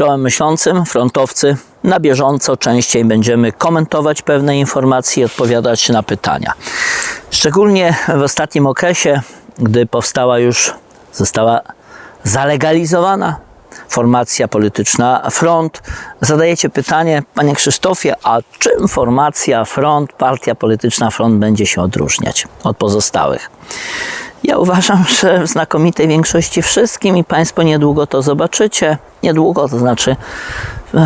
Czołem myślącym, frontowcy, na bieżąco częściej będziemy komentować pewne informacje i odpowiadać na pytania. Szczególnie w ostatnim okresie, gdy powstała już, została zalegalizowana formacja polityczna Front, zadajecie pytanie, panie Krzysztofie, a czym formacja Front, partia polityczna Front będzie się odróżniać od pozostałych? Ja uważam, że w znakomitej większości wszystkim i Państwo niedługo to zobaczycie. Niedługo, to znaczy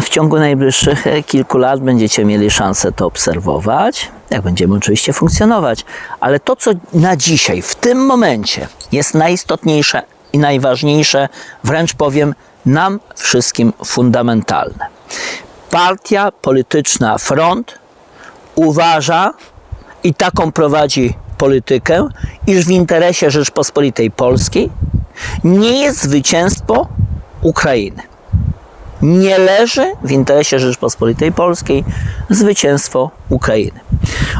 w ciągu najbliższych e, kilku lat będziecie mieli szansę to obserwować, jak będziemy oczywiście funkcjonować. Ale to, co na dzisiaj, w tym momencie jest najistotniejsze i najważniejsze, wręcz powiem, nam wszystkim fundamentalne. Partia polityczna Front uważa i taką prowadzi politykę, iż w interesie Rzeczpospolitej Polskiej nie jest zwycięstwo Ukrainy. Nie leży w interesie Rzeczpospolitej Polskiej zwycięstwo Ukrainy.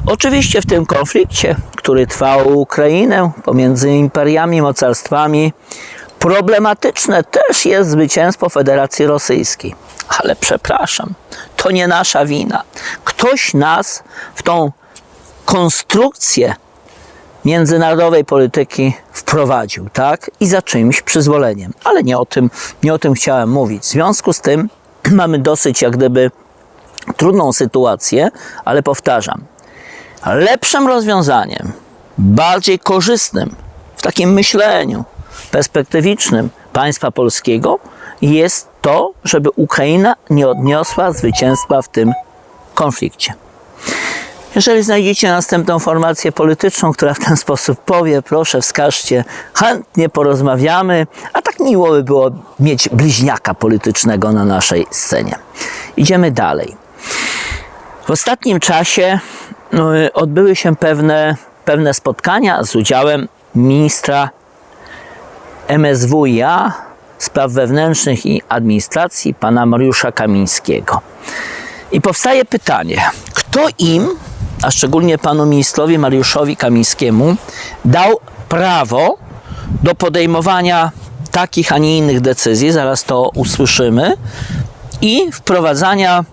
Oczywiście w tym konflikcie, który trwał Ukrainę pomiędzy imperiami, mocarstwami, problematyczne też jest zwycięstwo Federacji Rosyjskiej. Ale przepraszam, to nie nasza wina. Ktoś nas w tą konstrukcję międzynarodowej polityki wprowadził, tak? I za czymś przyzwoleniem. Ale nie o tym, nie o tym chciałem mówić. W związku z tym mamy dosyć jak gdyby trudną sytuację, ale powtarzam, lepszym rozwiązaniem, bardziej korzystnym w takim myśleniu perspektywicznym państwa polskiego jest to, żeby Ukraina nie odniosła zwycięstwa w tym konflikcie. Jeżeli znajdziecie następną formację polityczną, która w ten sposób powie, proszę wskażcie, chętnie porozmawiamy, a tak miło by było mieć bliźniaka politycznego na naszej scenie. Idziemy dalej. W ostatnim czasie no, odbyły się pewne, pewne spotkania z udziałem ministra MSWiA Spraw Wewnętrznych i Administracji, pana Mariusza Kamińskiego. I powstaje pytanie, kto im, a szczególnie panu ministrowi Mariuszowi Kamińskiemu, dał prawo do podejmowania takich, a nie innych decyzji, zaraz to usłyszymy, i wprowadzania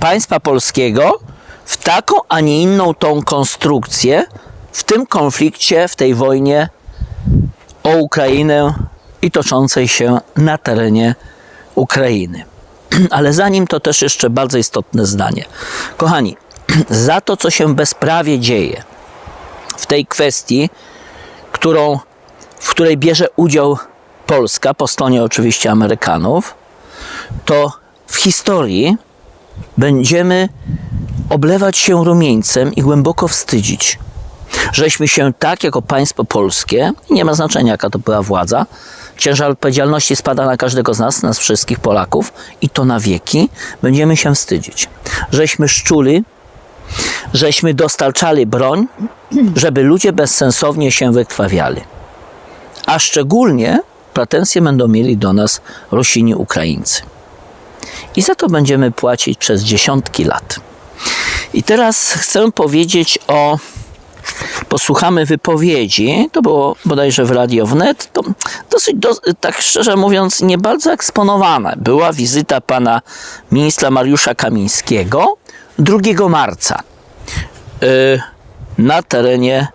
państwa polskiego w taką, a nie inną tą konstrukcję w tym konflikcie, w tej wojnie o Ukrainę i toczącej się na terenie Ukrainy. Ale zanim to też jeszcze bardzo istotne zdanie. Kochani, za to, co się bezprawie dzieje w tej kwestii, którą, w której bierze udział Polska, po stronie oczywiście Amerykanów, to w historii będziemy oblewać się rumieńcem i głęboko wstydzić żeśmy się tak jako państwo polskie, nie ma znaczenia jaka to była władza, ciężar odpowiedzialności spada na każdego z nas, nas wszystkich Polaków i to na wieki, będziemy się wstydzić. Żeśmy szczuli, żeśmy dostarczali broń, żeby ludzie bezsensownie się wykrwawiali. A szczególnie pretensje będą mieli do nas Rosini Ukraińcy. I za to będziemy płacić przez dziesiątki lat. I teraz chcę powiedzieć o posłuchamy wypowiedzi, to było bodajże w Radio Wnet, to dosyć, do, tak szczerze mówiąc, nie bardzo eksponowane. Była wizyta pana ministra Mariusza Kamińskiego 2 marca yy, na terenie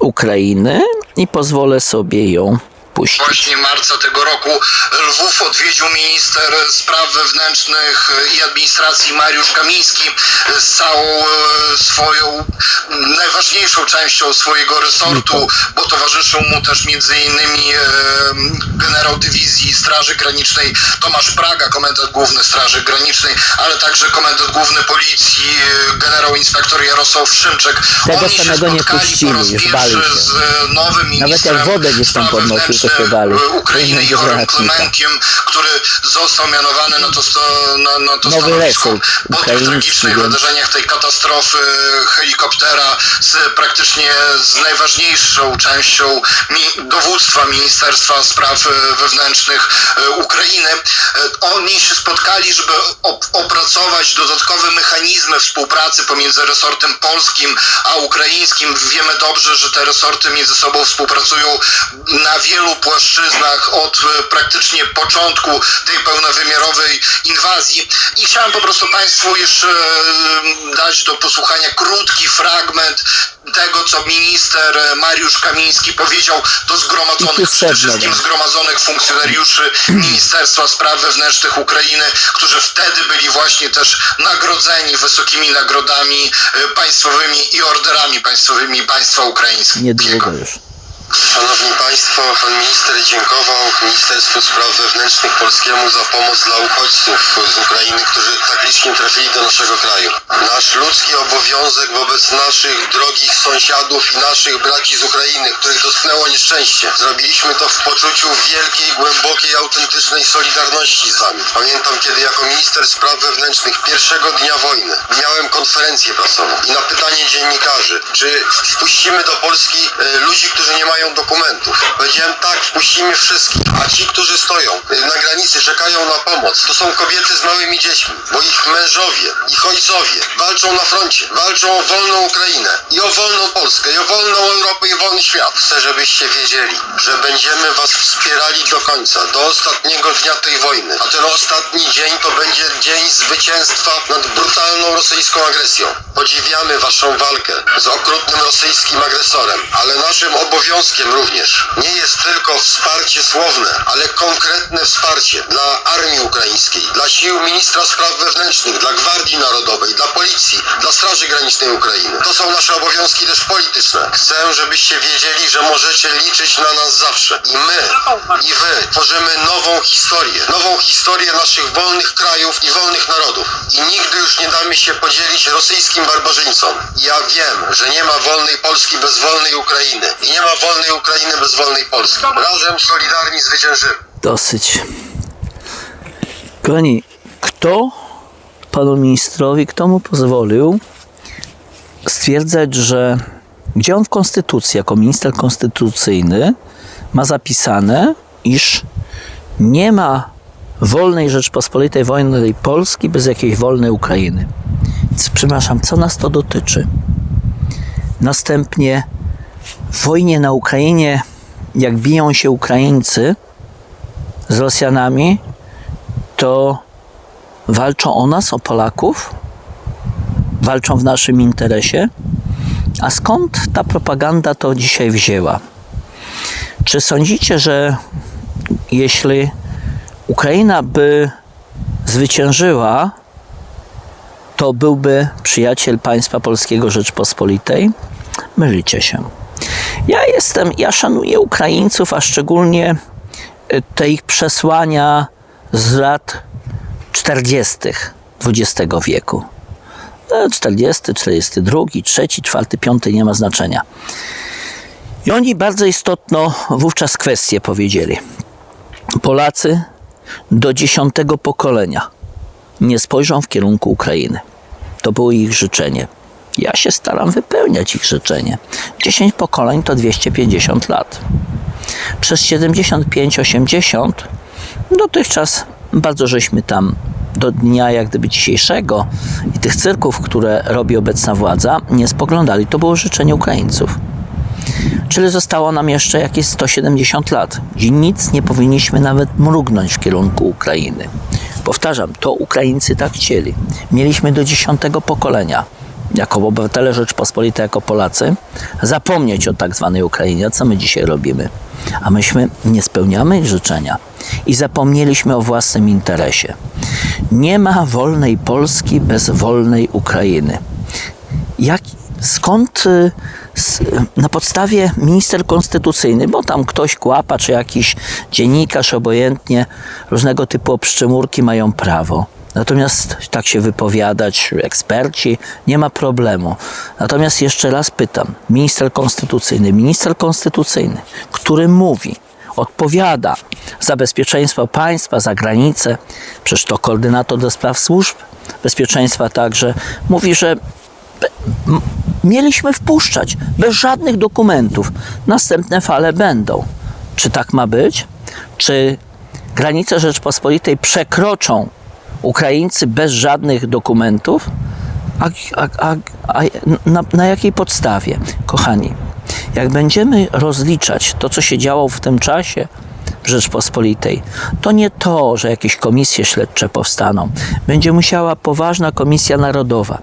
Ukrainy i pozwolę sobie ją Właśnie marca tego roku Lwów odwiedził minister spraw wewnętrznych i administracji Mariusz Kamiński z całą e, swoją najważniejszą częścią swojego resortu, bo towarzyszył mu też między innymi e, generał dywizji Straży Granicznej Tomasz Praga, komendant główny Straży Granicznej, ale także komendant główny policji e, generał inspektor Jarosław Szymczek. Tego Oni się samego nie puścili, już bali się. z nowym Nawet jak wodę gdzieś tam podnosił, to e, Ukrainy granatnika. Klementiem, który został mianowany na to, sto- na, na to Nowy stanowisko po tych tragicznych wydarzeniach tej katastrofy helikoptera z praktycznie z najważniejszą częścią mi, dowództwa Ministerstwa Spraw e, Wewnętrznych e, Ukrainy. E, Oni się spotkali, żeby op- opracować dodatkowe mechanizmy współpracy pomiędzy resortem polskim a ukraińskim. Wiemy dobrze, że te resorty między sobą współpracują na wielu płaszczyznach od e, praktycznie początku tej pełnowymiarowej inwazji. I chciałem po prostu Państwu jeszcze e, dać do posłuchania krótki fragment tego, co minister e, Mariusz Kamiński powiedział do zgromadzonych, przede wszystkim zgromadzonych funkcjonariuszy Ministerstwa Spraw Wewnętrznych Ukrainy, którzy wtedy byli właśnie też nagrodzeni wysokimi nagrodami państwowymi i orderami państwowymi państwa ukraińskiego. Niedługo już. Szanowni Państwo, Pan Minister dziękował Ministerstwu Spraw Wewnętrznych Polskiemu za pomoc dla uchodźców z Ukrainy, którzy tak licznie trafili do naszego kraju. Nasz ludzki obowiązek wobec naszych drogich sąsiadów i naszych braci z Ukrainy, których dotknęło nieszczęście. Zrobiliśmy to w poczuciu wielkiej, głębokiej, autentycznej solidarności z Wami. Pamiętam, kiedy jako minister spraw wewnętrznych pierwszego dnia wojny miałem konferencję prasową i na pytanie dziennikarzy, czy wpuścimy do Polski e, ludzi, którzy nie mają dokumentów. Powiedziałem tak, wpuścimy wszystkich, a ci, którzy stoją na granicy, czekają na pomoc, to są kobiety z małymi dziećmi, bo ich mężowie, ich ojcowie walczą na froncie, walczą o wolną Ukrainę i o wolną Polskę, i o wolną Europę, i o wolny świat. Chcę, żebyście wiedzieli, że będziemy was wspierali do końca, do ostatniego dnia tej wojny. A ten ostatni dzień to będzie dzień zwycięstwa nad brutalną rosyjską agresją. Podziwiamy waszą walkę z okrutnym rosyjskim agresorem, ale naszym obowiązkiem również nie jest tylko wsparcie słowne, ale konkretne wsparcie dla armii ukraińskiej, dla sił ministra spraw wewnętrznych, dla Gwardii Narodowej, dla policji, dla Straży Granicznej Ukrainy. To są nasze obowiązki też polityczne. Chcę, żebyście wiedzieli, że możecie liczyć na nas zawsze. I my, i wy tworzymy nową historię. Nową historię naszych wolnych krajów i wolnych narodów. I nigdy już nie damy się podzielić rosyjskim barbarzyńcom. Ja wiem, że nie ma wolnej Polski bez wolnej Ukrainy. I nie ma wolnej Ukrainy bez wolnej Polski. Razem solidarni zwyciężymy. Dosyć. Kochani, kto panu ministrowi, kto mu pozwolił stwierdzać, że gdzie on w Konstytucji, jako minister konstytucyjny, ma zapisane, iż nie ma wolnej Rzeczpospolitej wolnej Polski bez jakiejś wolnej Ukrainy. Więc, przepraszam, co nas to dotyczy? Następnie wojnie na Ukrainie, jak biją się Ukraińcy, z Rosjanami, to walczą o nas, o Polaków, walczą w naszym interesie. A skąd ta propaganda to dzisiaj wzięła? Czy sądzicie, że jeśli Ukraina by zwyciężyła, to byłby przyjaciel państwa polskiego Rzeczpospolitej? Mylicie się. Ja jestem, ja szanuję Ukraińców, a szczególnie te ich przesłania z lat 40. XX wieku. E, 40, 42, 3, 4, 5 nie ma znaczenia. I oni bardzo istotną wówczas kwestię powiedzieli. Polacy do dziesiątego pokolenia nie spojrzą w kierunku Ukrainy. To było ich życzenie. Ja się staram wypełniać ich życzenie. 10 pokoleń to 250 lat przez 75-80 dotychczas bardzo żeśmy tam do dnia jak gdyby dzisiejszego i tych cyrków, które robi obecna władza, nie spoglądali. To było życzenie Ukraińców. Czyli zostało nam jeszcze jakieś 170 lat, gdzie nic nie powinniśmy nawet mrugnąć w kierunku Ukrainy. Powtarzam, to Ukraińcy tak chcieli. Mieliśmy do dziesiątego pokolenia, jako obywatele Rzeczpospolitej, jako Polacy, zapomnieć o tak zwanej Ukrainie. Co my dzisiaj robimy? A myśmy nie spełniamy ich życzenia i zapomnieliśmy o własnym interesie. Nie ma wolnej Polski bez wolnej Ukrainy. Jak, skąd y, na podstawie minister konstytucyjny, bo tam ktoś kłapa, czy jakiś dziennikarz, obojętnie, różnego typu obszczymurki mają prawo. Natomiast tak się wypowiadać, eksperci, nie ma problemu. Natomiast jeszcze raz pytam, minister konstytucyjny, minister konstytucyjny, który mówi, odpowiada za bezpieczeństwo państwa, za granice, przecież to koordynator do spraw służb bezpieczeństwa także, mówi, że mieliśmy wpuszczać bez żadnych dokumentów. Następne fale będą. Czy tak ma być? Czy granice Rzeczpospolitej przekroczą Ukraińcy bez żadnych dokumentów? A, a, a, a na, na jakiej podstawie? Kochani, Jak będziemy rozliczać to, co się działo w tym czasie w Rzeczpospolitej, to nie to, że jakieś komisje śledcze powstaną. Będzie musiała poważna komisja narodowa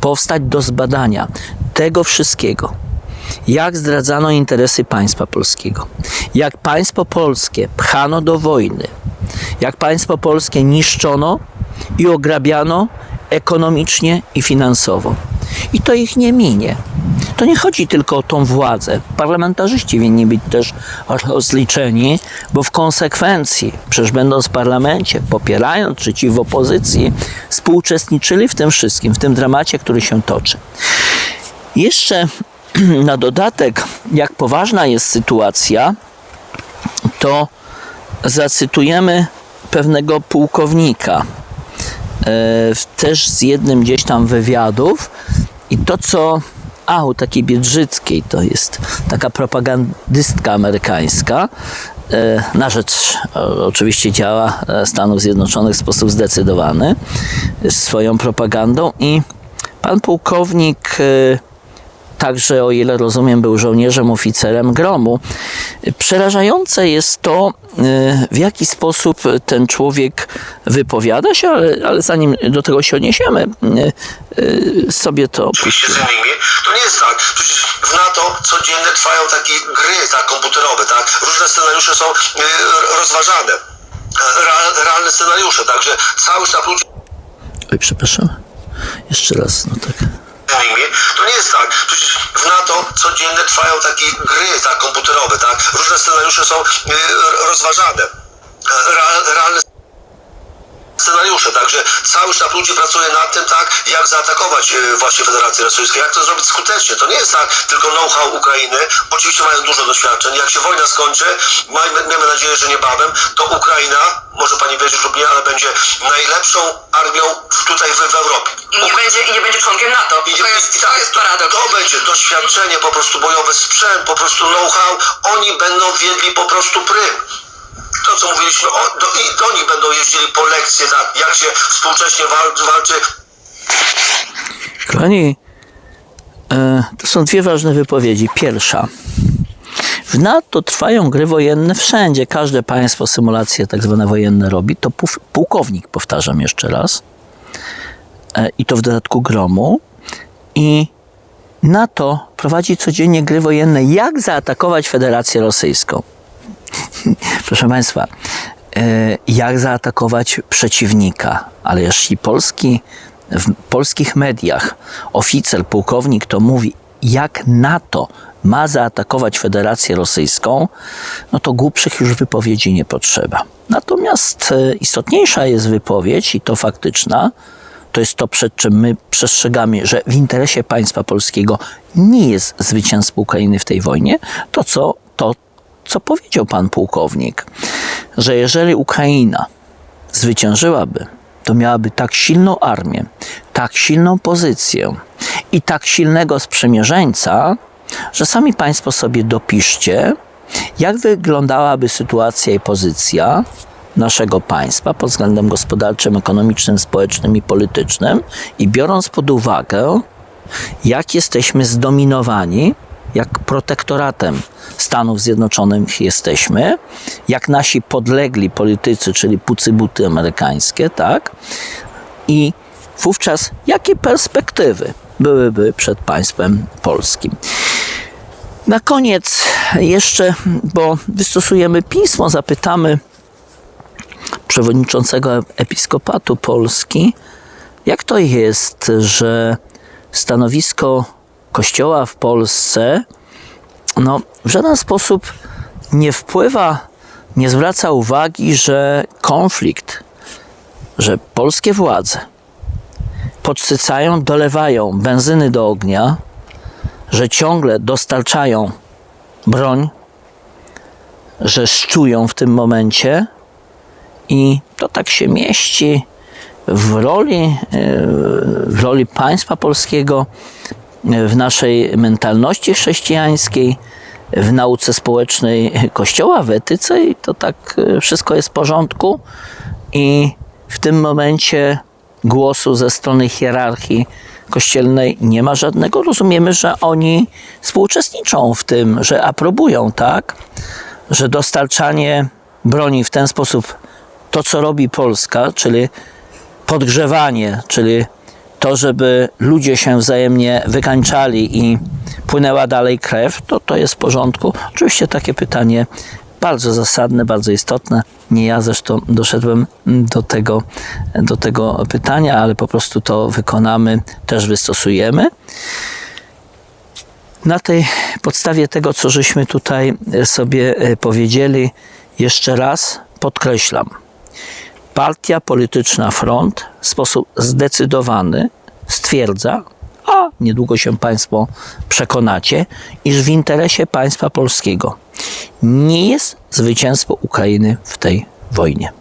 powstać do zbadania tego wszystkiego jak zdradzano interesy państwa polskiego, jak państwo polskie pchano do wojny, jak państwo polskie niszczono i ograbiano ekonomicznie i finansowo. I to ich nie minie. To nie chodzi tylko o tą władzę. Parlamentarzyści winni być też rozliczeni, bo w konsekwencji, przecież będąc w parlamencie, popierając czy ci w opozycji, współuczestniczyli w tym wszystkim, w tym dramacie, który się toczy. Jeszcze na dodatek, jak poważna jest sytuacja, to zacytujemy pewnego pułkownika, e, też z jednym gdzieś tam wywiadów. I to, co a, u takiej Biedrzyckiej, to jest taka propagandystka amerykańska, e, na rzecz oczywiście działa e, Stanów Zjednoczonych w sposób zdecydowany swoją propagandą. I pan pułkownik także, o ile rozumiem, był żołnierzem, oficerem gromu. Przerażające jest to, y, w jaki sposób ten człowiek wypowiada się, ale, ale zanim do tego się odniesiemy, y, y, sobie to oczywiście z puścimy. innymi, to nie jest tak. Przecież w NATO codziennie trwają takie gry tak, komputerowe, tak? Różne scenariusze są rozważane. Real, realne scenariusze, także cały sztab ludzi Oj, przepraszam. Jeszcze raz, no tak. To nie jest tak. Przecież w NATO codziennie trwają takie gry tak, komputerowe, tak? Różne scenariusze są y, rozważane. Real, realne scenariusze, także cały sztab ludzi pracuje nad tym, tak, jak zaatakować y, właśnie Federację Rosyjską, jak to zrobić skutecznie. To nie jest tak tylko know-how Ukrainy, oczywiście mają dużo doświadczeń. Jak się wojna skończy, miejmy nadzieję, że niebawem, to Ukraina, może pani wierzyć lub nie, ale będzie najlepszą armią tutaj w, w Europie. I nie, będzie, I nie będzie członkiem NATO. I- To jest, i to tak, jest paradoks. To będzie doświadczenie po prostu bojowe, sprzęt, po prostu know-how. Oni będą wiedli po prostu prym. To, co mówiliśmy, o, do, i do nich będą jeździli po lekcje, tak, jak się współcześnie wal, walczy Kochani, e, to są dwie ważne wypowiedzi. Pierwsza. W NATO trwają gry wojenne wszędzie. Każde państwo symulacje tak zwane wojenne robi. To pułkownik, powtarzam jeszcze raz. E, I to w dodatku gromu. I NATO prowadzi codziennie gry wojenne. Jak zaatakować Federację Rosyjską? Proszę Państwa, e, jak zaatakować przeciwnika. Ale jeśli Polski, w polskich mediach oficer, pułkownik to mówi, jak NATO ma zaatakować Federację Rosyjską, no to głupszych już wypowiedzi nie potrzeba. Natomiast e, istotniejsza jest wypowiedź, i to faktyczna, to jest to, przed czym my przestrzegamy, że w interesie państwa polskiego nie jest zwycięstwo Ukrainy w tej wojnie, to co, to, co powiedział pan pułkownik, że jeżeli Ukraina zwyciężyłaby, to miałaby tak silną armię, tak silną pozycję i tak silnego sprzymierzeńca, że sami Państwo sobie dopiszcie, jak wyglądałaby sytuacja i pozycja naszego państwa pod względem gospodarczym, ekonomicznym, społecznym i politycznym i biorąc pod uwagę, jak jesteśmy zdominowani, jak protektoratem Stanów Zjednoczonych jesteśmy, jak nasi podlegli politycy, czyli pucybuty amerykańskie, tak? I wówczas jakie perspektywy byłyby przed państwem polskim? Na koniec jeszcze, bo wystosujemy pismo, zapytamy przewodniczącego Episkopatu Polski, jak to jest, że stanowisko Kościoła w Polsce no, w żaden sposób nie wpływa, nie zwraca uwagi, że konflikt, że polskie władze podsycają, dolewają benzyny do ognia, że ciągle dostarczają broń, że szczują w tym momencie i to tak się mieści w roli, e, w roli państwa polskiego, w naszej mentalności chrześcijańskiej, w nauce społecznej Kościoła, w etyce i to tak e, wszystko jest w porządku i w tym momencie głosu ze strony hierarchii kościelnej nie ma żadnego. Rozumiemy, że oni współuczestniczą w tym, że aprobują, tak? Że dostarczanie broni w ten sposób, to co robi Polska, czyli podgrzewanie, czyli to, żeby ludzie się wzajemnie wykańczali i płynęła dalej krew, to to jest w porządku. Oczywiście takie pytanie bardzo zasadne, bardzo istotne. Nie ja zresztą doszedłem do tego, do tego pytania, ale po prostu to wykonamy, też wystosujemy. Na tej podstawie tego, co żeśmy tutaj sobie e, powiedzieli, jeszcze raz podkreślam. Partia polityczna Front w sposób zdecydowany stwierdza, a niedługo się Państwo przekonacie, iż w interesie państwa polskiego nie jest zwycięstwo Ukrainy w tej wojnie.